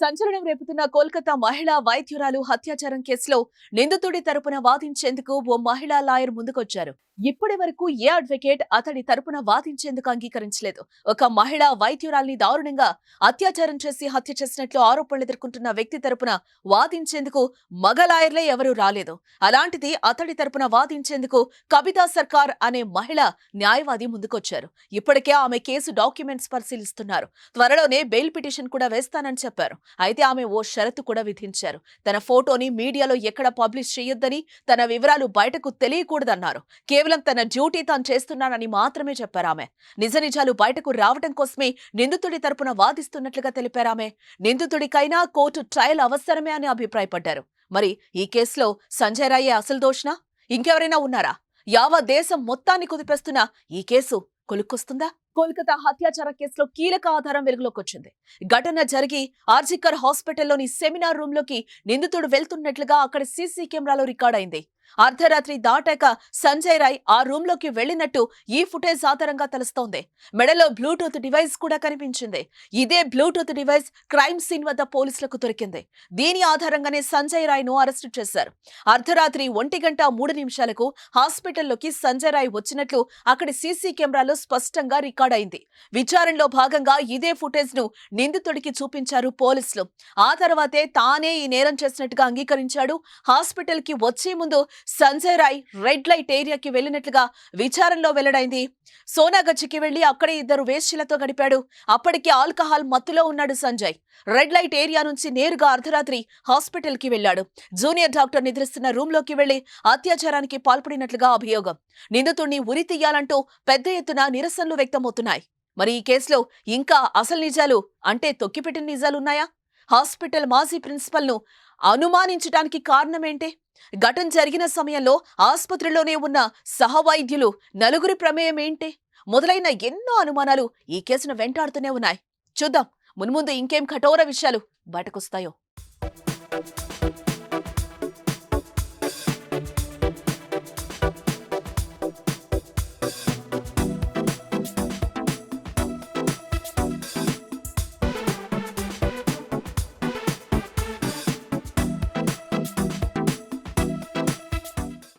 సంచలనం రేపుతున్న కోల్కతా మహిళా వైద్యురాలు హత్యాచారం కేసులో నిందితుడి తరపున వాదించేందుకు ఓ మహిళా లాయర్ ముందుకొచ్చారు. ఇప్పటి వరకు ఏ అడ్వకేట్ అతడి తరపున వాదించేందుకు అంగీకరించలేదు. ఒక మహిళా వైద్యురాల్ని దారుణంగా అత్యాచారం చేసి హత్య చేసినట్లు ఆరోపణలు ఎదుర్కొంటున్న వ్యక్తి తరపున వాదించేందుకు మగ లాయర్లే ఎవరూ రాలేదు. అలాంటిది అతడి తరపున వాదించేందుకు కవితా సర్కార్ అనే మహిళ న్యాయవాది ముందుకొచ్చారు. ఇప్పటికే ఆమె కేసు డాక్యుమెంట్స్ పరిశీలిస్తున్నారు. త్వరలోనే బెయిల్ పిటిషన్ కూడా వేస్తానని చెప్పారు. అయితే ఆమె ఓ షరతు కూడా విధించారు. తన ఫోటోని మీడియాలో ఎక్కడ పబ్లిష్ చేయొద్దని తన వివరాలు బయటకు తెలియకూడదన్నారు. కేవలం తన డ్యూటీ తాను చేస్తున్నానని మాత్రమే చెప్పారు ఆమె. నిజ నిజాలు బయటకు రావటం కోసమే నిందితుడి తరపున వాదిస్తున్నట్లుగా తెలిపారు ఆమె. నిందితుడికైనా కోర్టు ట్రయల్ అవసరమే అని అభిప్రాయపడ్డారు. మరి ఈ కేసులో సంజయ్ రాయే అసలు దోషణ ఇంకెవరైనా ఉన్నారా? యావ దేశం మొత్తాన్ని కుదిపేస్తున్న ఈ కేసు కొలుక్కొస్తుందా కోల్కతా హత్యాచార కేసులో కీలక ఆధారం వెలుగులోకి వచ్చింది ఘటన జరిగి ఆర్జికర్ హాస్పిటల్లోని సెమినార్ రూమ్లోకి నిందితుడు వెళ్తున్నట్లుగా అక్కడ సీసీ కెమెరాలో రికార్డ్ అయింది అర్ధరాత్రి దాటాక సంజయ్ రాయ్ ఆ రూమ్లోకి వెళ్ళినట్టు ఈ ఫుటేజ్ ఆధారంగా తెలుస్తోంది. మెడలో బ్లూటూత్ డివైస్ కూడా కనిపించింది. ఇదే బ్లూటూత్ డివైస్ క్రైమ్ సీన్ వద్ద పోలీసులకు దొరికింది. దీని ఆధారంగానే సంజయ్ రాయ్ను అరెస్టు చేశారు. అర్ధరాత్రి ఒంటి గంట మూడు నిమిషాలకు హాస్పిటల్లోకి సంజయ్ రాయ్ వచ్చినట్లు అక్కడి సీసీ కెమెరాలో స్పష్టంగా రికార్డ్ అయింది విచారణలో భాగంగా ఇదే ఫుటేజ్ను నిందితుడికి చూపించారు పోలీసులు. ఆ తర్వాతే తానే ఈ నేరం చేసినట్టుగా అంగీకరించాడు. హాస్పిటల్కి వచ్చే ముందు సంజయ్ రాయ్ రెడ్ లైట్ ఏరియాకి వెళ్ళినట్లుగా విచారణలో వెల్లడైంది. సోనాగచ్చికి వెళ్ళి అక్కడే ఇద్దరు వేశ్యలతో గడిపాడు. అప్పటికే ఆల్కహాల్ మత్తులో ఉన్నాడు సంజయ్. రెడ్ లైట్ ఏరియా నుంచి నేరుగా అర్ధరాత్రి హాస్పిటల్కి వెళ్ళాడు జూనియర్ డాక్టర్ నిద్రిస్తున్న రూమ్లోకి వెళ్ళి అత్యాచారానికి పాల్పడినట్లుగా అభియోగం. నిందితుడిని ఉరి తీయాలంటూ పెద్ద ఎత్తున నిరసనలు వ్యక్తమవుతున్నాయి. మరి ఈ కేసులో ఇంకా అసలు నిజాలు అంటే తొక్కిపెట్టిన నిజాలున్నాయా? హాస్పిటల్ మాజీ ప్రిన్సిపల్ అనుమానించటానికి అనుమానించడానికి కారణమేంటే ఘటన జరిగిన సమయంలో ఆసుపత్రిలోనే ఉన్న సహవైద్యులు నలుగురి ప్రమేయం ఏంటి మొదలైన ఎన్నో అనుమానాలు ఈ కేసును వెంటాడుతూనే ఉన్నాయి. చూద్దాం మున్ముందు ఇంకేం కఠోర విషయాలు బయటకొస్తాయో.